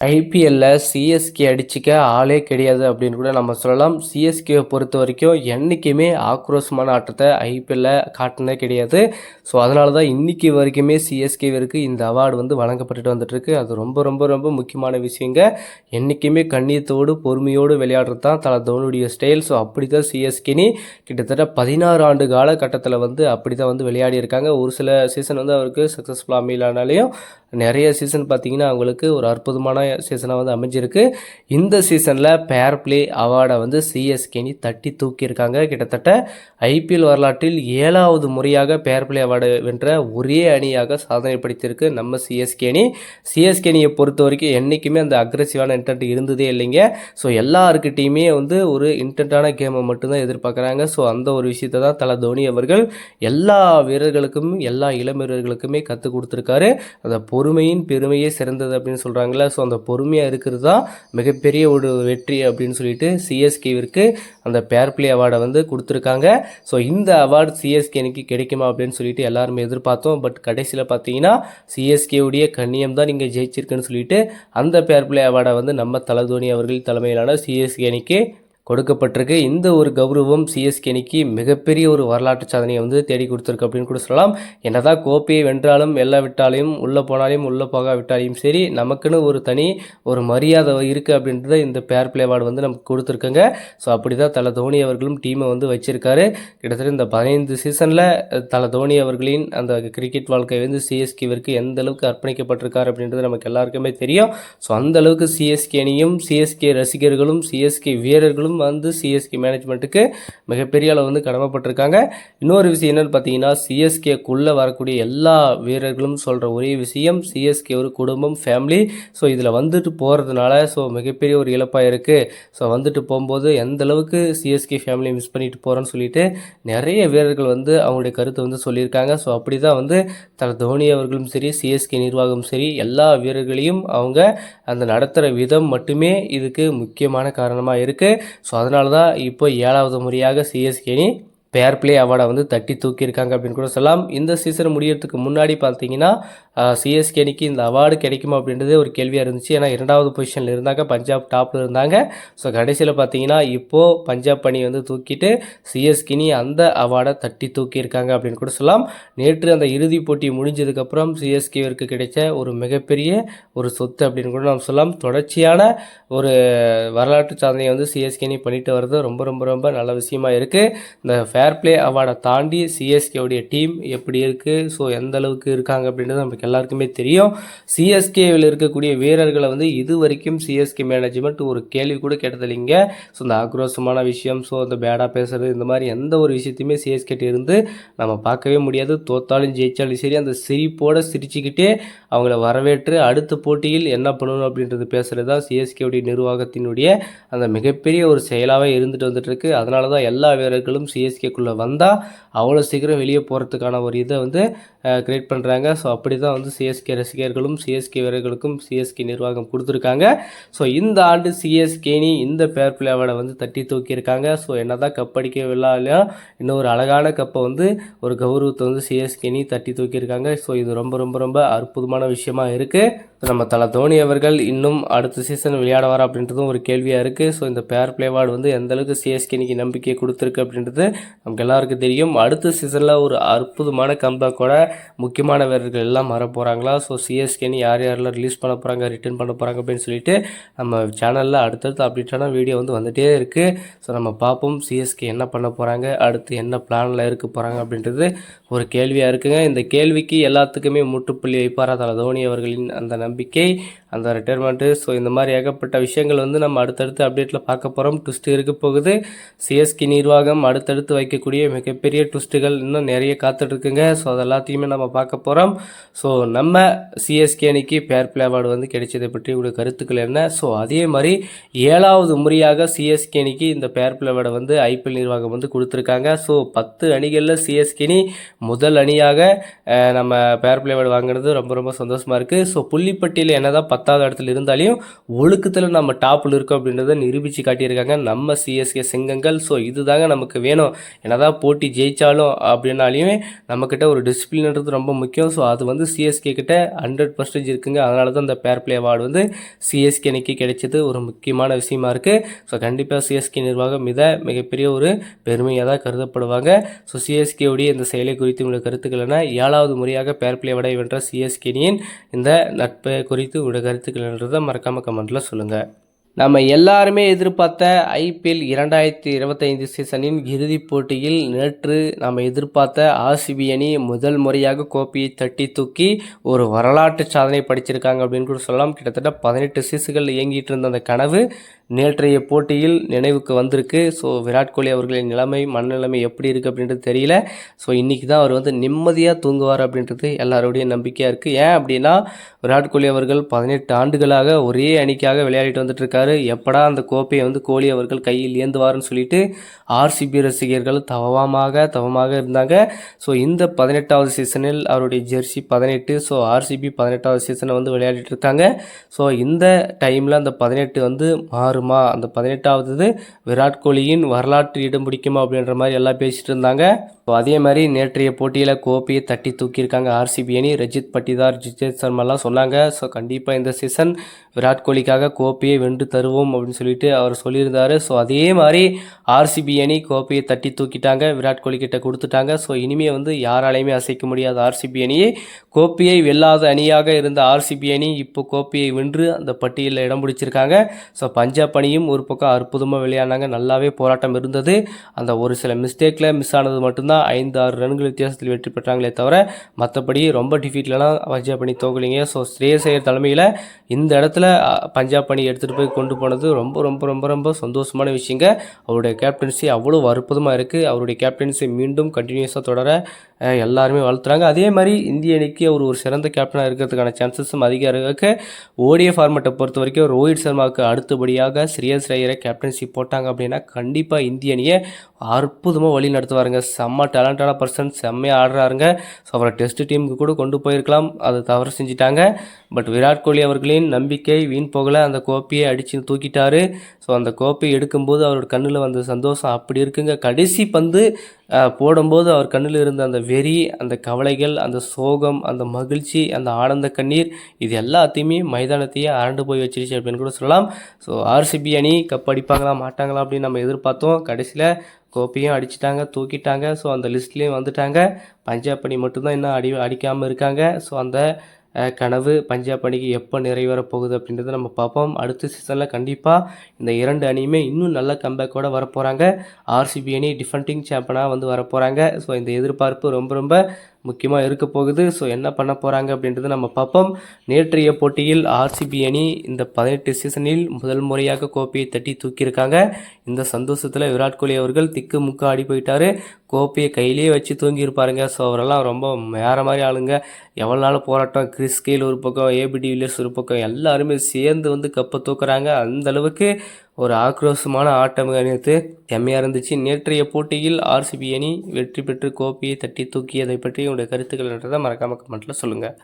ஐபிஎல்ல சிஎஸ்கே அடிச்சிக்க ஆளே கிடையாது அப்படின்னு கூட நம்ம சொல்லலாம். சிஎஸ்கேவை பொறுத்த வரைக்கும் என்றைக்குமே ஆக்ரோஷமான ஆட்டத்தை ஐபிஎல்ல காட்டினதே கிடையாது. ஸோ அதனால தான் இன்னைக்கு வரைக்குமே சிஎஸ்கேவிற்கு இந்த அவார்டு வந்து வழங்கப்பட்டுட்டு வந்துட்டுருக்கு. அது ரொம்ப ரொம்ப ரொம்ப முக்கியமான விஷயங்க. என்றைக்குமே கண்ணியத்தோடு பொறுமையோடு விளையாடுறது தான் தலை தோனியுடைய ஸ்டைல் ஸோ அப்படி தான் சிஎஸ்கேனி கிட்டத்தட்ட பதினாறு ஆண்டு காலகட்டத்தில் வந்து அப்படி தான் வந்து விளையாடி இருக்காங்க. ஒரு சில சீசன் வந்து அவருக்கு சக்ஸஸ்ஃபுல்லாக அமையலானாலையும் நிறைய சீசன் பார்த்திங்கன்னா அவங்களுக்கு ஒரு அற்புதமான சீசனாக வந்து அமைஞ்சிருக்கு. இந்த சீசனில் பேர் பிளே அவார்டை வந்து சிஎஸ்கேனி தட்டி தூக்கியிருக்காங்க. கிட்டத்தட்ட ஐபிஎல் வரலாற்றில் ஏழாவது முறையாக பேர் பிளே அவார்டு வென்ற ஒரே அணியாக சாதனை படைத்திருக்கு நம்ம சிஎஸ்கேனி சிஎஸ்கேனியை பொறுத்த வரைக்கும் என்றைக்குமே அந்த அக்ரெசிவான இன்டென்ட் இருந்ததே இல்லைங்க. ஸோ எல்லாருக்கிட்டையுமே வந்து ஒரு இன்டென்ட்டான கேமை மட்டும்தான் எதிர்பார்க்குறாங்க. ஸோ அந்த ஒரு விஷயத்தை தான் தலை தோனி அவர்கள் எல்லா வீரர்களுக்கும் எல்லா இளம் வீரர்களுக்குமே கற்றுக் கொடுத்துருக்காரு. அந்த பொறுமையின் பெருமையே சிறந்தது அப்படின்னு சொல்கிறாங்களே ஸோ அந்த பொறுமையாக இருக்கிறது தான் மிகப்பெரிய ஒரு வெற்றி அப்படின்னு சொல்லிட்டு சிஎஸ்கேவிற்கு அந்த பேர் பிளே அவார்டை வந்து கொடுத்துருக்காங்க. ஸோ இந்த அவார்டு சிஎஸ்கே எனக்கு கிடைக்குமா அப்படின்னு சொல்லிட்டு எல்லாருமே எதிர்பார்த்தோம். பட் கடைசியில் பார்த்தீங்கன்னா சிஎஸ்கேவுடைய கண்ணியம் தான் நீங்கள் ஜெயிச்சிருக்குன்னு சொல்லிட்டு அந்த பேர் பிளே அவார்டை வந்து நம்ம தலதோனி அவர்கள் தலைமையிலான சிஎஸ்கே அணிக்கு கொடுக்கப்பட்டிருக்கு. இந்த ஒரு கௌரவம் சிஎஸ்கே அணிக்கு மிகப்பெரிய ஒரு வரலாற்று சாதனையை வந்து தேடி கொடுத்துருக்கு அப்படின்னு கூட சொல்லலாம். என்னதான் கோப்பையை வென்றாலும் எல்லா விட்டாலையும் உள்ளே போனாலையும் உள்ளே போக விட்டாலையும் சரி நமக்குன்னு ஒரு தனி ஒரு மரியாதை இருக்குது அப்படின்றத இந்த பேர் பிளே அவார்டு வந்து நமக்கு கொடுத்துருக்குங்க. ஸோ அப்படி தான் தலை தோனி அவர்களும் டீமை வந்து வச்சிருக்காரு. கிட்டத்தட்ட இந்த பதினைந்து சீசனில் தலை தோனி அவர்களின் அந்த கிரிக்கெட் வாழ்க்கை வந்து சிஎஸ்கேவிற்கு எந்த அளவுக்கு அர்ப்பணிக்கப்பட்டிருக்காரு அப்படின்றது நமக்கு எல்லாருக்குமே தெரியும். ஸோ அந்த அளவுக்கு சிஎஸ்கே அணியும் சிஎஸ்கே ரசிகர்களும் சிஎஸ்கே வீரர்களும் வந்து சிஎஸ்கே மேனேஜ்மெண்ட்டுக்கு மிகப்பெரிய அளவு வந்து கடமைப்பட்டிருக்காங்க. இன்னொரு விஷயம் என்னென்னு பார்த்தீங்கன்னா சிஎஸ்கேக்குள்ளே வரக்கூடிய எல்லா வீரர்களும் சொல்கிற ஒரே விஷயம் சிஎஸ்கே ஒரு குடும்பம் ஃபேமிலி ஸோ இதில் வந்துட்டு போகிறதுனால ஸோ மிகப்பெரிய ஒரு இழப்பாக இருக்குது ஸோ வந்துட்டு போகும்போது எந்த அளவுக்கு சிஎஸ்கே ஃபேமிலியை மிஸ் பண்ணிட்டு போகிறோன்னு சொல்லிட்டு நிறைய வீரர்கள் வந்து அவங்களுடைய கருத்தை வந்து சொல்லியிருக்காங்க. ஸோ அப்படி தான் வந்து தலை தோனி அவர்களும் சரி சிஎஸ்கே நிர்வாகம் சரி எல்லா வீரர்களையும் அவங்க அந்த நடத்துகிற விதம் மட்டுமே இதுக்கு முக்கியமான காரணமாக இருக்குது ஸோ அதனால தான் இப்போ ஏழாவது முறையாக சிஎஸ்கே அணி பேர் பிளே அவார்டை வந்து தட்டி தூக்கியிருக்காங்க அப்படின்னு கூட சொல்லலாம். இந்த சீசன் முடியறதுக்கு முன்னாடி பார்த்தீங்கன்னா சிஎஸ்கே அணிக்கு இந்த அவார்டு கிடைக்குமா அப்படின்றது ஒரு கேள்வியாக இருந்துச்சு. ஏன்னா இரண்டாவது பொசிஷனில் இருந்தாங்க. பஞ்சாப் டாப்பில் இருந்தாங்க. ஸோ கடைசியில் பார்த்தீங்கன்னா இப்போது பஞ்சாப் அணி வந்து தூக்கிட்டு சிஎஸ்கினி அந்த அவார்டை தட்டி தூக்கியிருக்காங்க அப்படின்னு கூட சொல்லலாம். நேற்று அந்த இறுதிப் போட்டி முடிஞ்சதுக்கப்புறம் சிஎஸ்கேவிற்கு கிடைச்ச ஒரு மிகப்பெரிய ஒரு சொத்து அப்படின்னு கூட நாம் சொல்லலாம். தொடர்ச்சியான ஒரு வரலாற்று சாதனையை வந்து சிஎஸ்கேனி பண்ணிட்டு வர்றது ரொம்ப ரொம்ப ரொம்ப நல்ல விஷயமா இருக்குது இந்த ஃபேர் பிளே அவார்டை தாண்டி சிஎஸ்கேவுடைய டீம் எப்படி இருக்குது ஸோ எந்த அளவுக்கு இருக்காங்க அப்படின்றது நமக்கு எல்லாருக்குமே தெரியும். சிஎஸ்கேவில் இருக்கக்கூடிய வீரர்களை வந்து இது வரைக்கும் சிஎஸ்கே மேனேஜ்மெண்ட் ஒரு கேள்வி கூட கேட்டதில்லைங்க ஸோ இந்த ஆக்ரோஷமான விஷயம் ஸோ அந்த பேடாக பேசுகிறது இந்த மாதிரி எந்த ஒரு விஷயத்தையுமே சிஎஸ்கேட்டு இருந்து நம்ம பார்க்கவே முடியாது. தோத்தாலும் ஜெயிச்சாலும் சரி அந்த சிரிப்போடு சிரிச்சுக்கிட்டே அவங்கள வரவேற்று அடுத்த போட்டியில் என்ன பண்ணணும் அப்படின்றது பேசுகிறது தான் சிஎஸ்கேவுடைய நிர்வாகத்தினுடைய அந்த மிகப்பெரிய ஒரு செயலாகவே இருந்துட்டு வந்துட்டுருக்கு அதனால தான் எல்லா வீரர்களும் சிஎஸ்கே சிஎஸ்கேக்குள்ளே வந்தால் அவ்வளோ சீக்கிரம் வெளியே போகிறதுக்கான ஒரு இதை வந்து கிரியேட் பண்ணுறாங்க ஸோ அப்படி தான் வந்து சிஎஸ்கே ரசிகர்களும் சிஎஸ்கே வீரர்களுக்கும் சிஎஸ்கே நிர்வாகம் கொடுத்துருக்காங்க. ஸோ இந்த ஆண்டு சிஎஸ்கேனி இந்த பேர் பிளேவோட வந்து தட்டி தூக்கியிருக்காங்க ஸோ என்ன தான் கப் அடிக்க இல்லையா இன்னும் ஒரு அழகான கப்பை வந்து ஒரு கௌரவத்தை வந்து சிஎஸ்கேனி தட்டி தூக்கியிருக்காங்க ஸோ இது ரொம்ப ரொம்ப ரொம்ப அற்புதமான விஷயமா இருக்குது நம்ம தலை தோனி அவர்கள் இன்னும் அடுத்த சீசன் விளையாடுவார் அப்படின்றதும் ஒரு கேள்வியாக இருக்குது ஸோ இந்த பேர் பிளேவார்டு வந்து எந்த அளவுக்கு சிஎஸ்கேனிக்கு நம்பிக்கை கொடுத்துருக்கு அப்படின்றது நமக்கு எல்லாருக்கும் தெரியும். அடுத்த சீசனில் ஒரு அற்புதமான கம்பேக்கோட முக்கியமான வீரர்கள் எல்லாம் வர போகிறாங்களா ஸோ சிஎஸ்கேனி யார் யாரெல்லாம் ரிலீஸ் பண்ண போகிறாங்க ரிட்டர்ன் பண்ண போகிறாங்க அப்படின்னு சொல்லிட்டு நம்ம சேனலில் அடுத்தடுத்து அப்டேட்டான வீடியோ வந்து வந்துகிட்டே இருக்குது ஸோ நம்ம பார்ப்போம் சிஎஸ்கே என்ன பண்ண போகிறாங்க அடுத்து என்ன பிளானில் இருக்க போகிறாங்க அப்படின்றது ஒரு கேள்வியாக இருக்குங்க. இந்த கேள்விக்கு எல்லாத்துக்குமே முற்றுப்புள்ளி வைப்பாரா தலை தோனி அவர்களின் அந்த நம்பிக்கை அந்த ரிட்டையர்மெண்ட்டு ஸோ இந்த மாதிரி ஏகப்பட்ட விஷயங்கள் வந்து நம்ம அடுத்தடுத்து அப்டேட்டில் பார்க்க போகிறோம் ட்விஸ்ட் இருக்க போகுது. சிஎஸ்கே நிர்வாகம் அடுத்தடுத்து வைக்கக்கூடிய மிகப்பெரிய ட்விஸ்ட்டுகள் இன்னும் நிறைய காத்துட்ருக்குங்க. ஸோ அது எல்லாத்தையுமே நம்ம பார்க்க போகிறோம் ஸோ நம்ம சிஎஸ்கே அணிக்கு பேர் பிளே அவார்டு வந்து கிடைச்சதை பற்றி உங்களுடைய கருத்துக்கள் என்ன? ஸோ அதே மாதிரி ஏழாவது முறையாக சிஎஸ்கே அணிக்கு இந்த பேர் பிளே அவார்டை வந்து ஐபிஎல் நிர்வாகம் வந்து கொடுத்துருக்காங்க. ஸோ பத்து அணிகளில் சிஎஸ்கே அணி முதல் அணியாக நம்ம பேர் பிளே அவார்டு வாங்குறது ரொம்ப ரொம்ப சந்தோஷமாக இருக்குது ஸோ புள்ளி புள்ளிப்பட்டியல் என்னதான் பத்தாவது இடத்துல இருந்தாலையும் ஒழுக்கத்தில் நம்ம டாப்பில் இருக்கோம் அப்படின்றத நிரூபித்து காட்டியிருக்காங்க. நம்ம சிஎஸ்கே சிங்கங்கள். ஸோ இதுதாங்க நமக்கு வேணும். என்னதான் போட்டி ஜெயித்தாலும் அப்படின்னாலையுமே நம்மக்கிட்ட ஒரு டிசிப்ளின்ன்றது ரொம்ப முக்கியம். ஸோ அது வந்து சிஎஸ்கே கிட்ட ஹண்ட்ரட் பர்சன்டேஜ் இருக்குங்க. அதனால தான் இந்த பேர் பிளே அவார்டு வந்து சிஎஸ்கே அன்னைக்கு கிடைச்சது ஒரு முக்கியமான விஷயமா இருக்குது ஸோ கண்டிப்பாக சிஎஸ்கே நிர்வாகம் இதை மிகப்பெரிய ஒரு பெருமையாக தான் கருதப்படுவாங்க. ஸோ சிஎஸ்கேவுடைய இந்த செயலை குறித்து உங்களுக்கு கருத்துக்கள் என்ன? ஏழாவது முறையாக பேர் பிளே விடை வென்ற சிஎஸ்கேனியின் இந்த நட்பு குறித்து உங்களுடைய கருத்துக்கள்ன்றதை மறக்காமல் கமெண்ட்டில் சொல்லுங்கள் நம்ம எல்லாருமே எதிர்பார்த்த ஐபிஎல் இரண்டாயிரத்தி இருபத்தைந்து சீசனின் இறுதிப் போட்டியில் நேற்று நம்ம எதிர்பார்த்த ஆர்சிபி அணி முதல் முறையாக கோப்பையை தட்டி தூக்கி ஒரு வரலாற்று சாதனை படிச்சிருக்காங்க அப்படின்னு கூட சொல்லலாம். கிட்டத்தட்ட பதினெட்டு சீசுகள் இயங்கிட்டு இருந்த அந்த கனவு நேற்றைய போட்டியில் நினைவுக்கு வந்திருக்கு. ஸோ விராட் கோலி அவர்களின் நிலைமை மனநிலைமை எப்படி இருக்குது அப்படின்றது தெரியல. ஸோ இன்றைக்கி தான் அவர் வந்து நிம்மதியாக தூங்குவார் அப்படின்றது எல்லாருடைய நம்பிக்கையாக இருக்குது ஏன் அப்படின்னா விராட் கோலி அவர்கள் பதினெட்டு ஆண்டுகளாக ஒரே அணிக்காக விளையாடிட்டு வந்துட்டுருக்காரு எப்படா அந்த கோப்பையை வந்து கோலி அவர்கள் கையில் ஏந்துவார்னு சொல்லிட்டு ஆர்சிபி ரசிகர்கள் தவமாக தவமாக இருந்தாங்க. ஸோ இந்த பதினெட்டாவது சீசனில் அவருடைய ஜெர்சி பதினெட்டு ஸோ ஆர்சிபி பதினெட்டாவது சீசனை வந்து விளையாடிட்டு இருக்காங்க. ஸோ இந்த டைமில் அந்த பதினெட்டு வந்து மாறும். அந்த பதினெட்டாவது விராட் கோலியின் வரலாற்று இடம் பிடிக்குமா அப்படின்ற மாதிரி எல்லாம் பேசிட்டு இருந்தாங்க. ஸோ அதே மாதிரி நேற்றைய போட்டியில் கோப்பையை தட்டி தூக்கியிருக்காங்க ஆர்சிபி அணி. ரஜித் பட்டிதார் ஜிஜேத் சர்மாலாம் சொன்னாங்க. ஸோ கண்டிப்பாக இந்த சீசன் விராட் கோலிக்காக கோப்பையை வென்று தருவோம் அப்படின்னு சொல்லிட்டு அவர் சொல்லியிருந்தார். ஸோ அதே மாதிரி ஆர்சிபி அணி கோப்பையை தட்டி தூக்கிட்டாங்க. விராட் கோலி கிட்ட கொடுத்துட்டாங்க. ஸோ இனிமேல் வந்து யாராலையுமே அசைக்க முடியாத ஆர்சிபி அணியை கோப்பையை வெல்லாத அணியாக இருந்த ஆர்சிபி அணி இப்போ கோப்பையை வென்று அந்த பட்டியலில் இடம் பிடிச்சிருக்காங்க. ஸோ பஞ்சாப் அணியும் ஒரு பக்கம் அற்புதமாக விளையாடினாங்க. நல்லாவே போராட்டம் இருந்தது. அந்த ஒரு சில மிஸ்டேக்கில் மிஸ் ஆனது மட்டும்தான் ஐந்து ஆறு ரன்கள் வித்தியாசத்தில் வெற்றி பெற்றாங்களே தவிர மற்றபடி ரொம்ப டிஃபீட்லலாம் பஞ்சாப் பணி தோக்கலிங்க. ஸோ ஸ்ரேயஸ் ஐயர் தலைமையில் இந்த இடத்துல பஞ்சாப் பணி எடுத்துகிட்டு போய் கொண்டு போனது ரொம்ப ரொம்ப ரொம்ப ரொம்ப சந்தோஷமான விஷயங்க. அவருடைய கேப்டன்சி அவ்வளோ அற்புதமாக இருக்குது அவருடைய கேப்டன்சி மீண்டும் கண்டினியூஸாக தொடர எல்லாருமே வளர்த்துறாங்க. அதே மாதிரி இந்திய அணிக்கு அவர் ஒரு சிறந்த கேப்டனாக இருக்கிறதுக்கான சான்சஸும் அதிகம் இருக்க ஓடிய ஃபார்மெட்டை பொறுத்த வரைக்கும் ரோஹித் சர்மாவுக்கு அடுத்தபடியாக ஸ்ரேயஸ் ஐயரை கேப்டன்ஷிப் போட்டாங்க அப்படின்னா கண்டிப்பாக இந்திய அணியை அற்புதமாக வழி நடத்துவாருங்க. செம்ம டேலண்டான பர்சன் செம்மையாக ஆடுறாருங்க. ஸோ அவரை டெஸ்ட் டீமுக்கு கூட கொண்டு போயிருக்கலாம். அதை தவறு செஞ்சிட்டாங்க. பட் விராட் கோலி அவர்களின் நம்பிக்கை வீண் போகலை. அந்த கோப்பையை அடித்து தூக்கிட்டாரு. ஸோ அந்த கோப்பையை எடுக்கும்போது அவரோட கண்ணில் வந்த சந்தோஷம் அப்படி இருக்குங்க. கடைசி பந்து போடும்போது அவர் கண்ணில் இருந்த அந்த வெறி அந்த கவலைகள் அந்த சோகம் அந்த மகிழ்ச்சி அந்த ஆனந்த கண்ணீர் இது எல்லாத்தையுமே மைதானத்தையே அரண்டு போய் வச்சிருச்சு அப்படின்னு கூட சொல்லலாம். ஸோ ஆர்சிபி அணி கப் அடிப்பாங்களா மாட்டாங்களா அப்படின்னு நம்ம எதிர்பார்த்தோம். கடைசியில் கோப்பையும் அடிச்சிட்டாங்க தூக்கிட்டாங்க. ஸோ அந்த லிஸ்ட்லேயும் வந்துட்டாங்க. பஞ்சாப் அணி மட்டும்தான் இன்னும் அடி அடிக்காமல் இருக்காங்க. ஸோ அந்த கனவு பஞ்சாப் அணிக்கு எப்போ நிறைவேற போகுது அப்படின்றத நம்ம பார்ப்போம். அடுத்த சீசனில் கண்டிப்பாக இந்த இரண்டு அணியுமே இன்னும் நல்ல கம்பேக்கோடு வரப்போகிறாங்க ஆர்சிபி அணி டிஃபெண்டிங் சாம்பியனாக வந்து வரப்போகிறாங்க ஸோ இந்த எதிர்பார்ப்பு ரொம்ப ரொம்ப முக்கியமாக இருக்க போகுது. ஸோ என்ன பண்ண போகிறாங்க அப்படின்றத நம்ம பார்ப்போம். நேற்றைய போட்டியில் ஆர்சிபி அணி இந்த பதினெட்டு சீசனில் முதல் முறையாக கோப்பையை தட்டி தூக்கியிருக்காங்க. இந்த சந்தோஷத்தில் விராட் கோலி அவர்கள் திக்கு முக்கு ஆடி போயிட்டார். கோப்பையை கையிலேயே வச்சு தூங்கியிருப்பாருங்க. ஸோ அவரெல்லாம் ரொம்ப வேறு மாதிரி ஆளுங்க. எவ்வளோ நாள் போராட்டம்? கிறிஸ் கெயில் ஒரு பக்கம் ஏபிடி வில்லியர்ஸ் ஒரு பக்கம் எல்லாருமே சேர்ந்து வந்து கப்பை தூக்குறாங்க. அந்த அளவுக்கு ஒரு ஆக்ரோஷமான ஆட்டம் அணித்து செம்மையாக இருந்துச்சு. நேற்றைய போட்டியில் ஆர்சிபி அணி வெற்றி பெற்று கோப்பையை தட்டி தூக்கியதை பற்றி உங்களுடைய கருத்துக்கள் என்றதை மறக்காமல் கமெண்ட்டில் சொல்லுங்கள்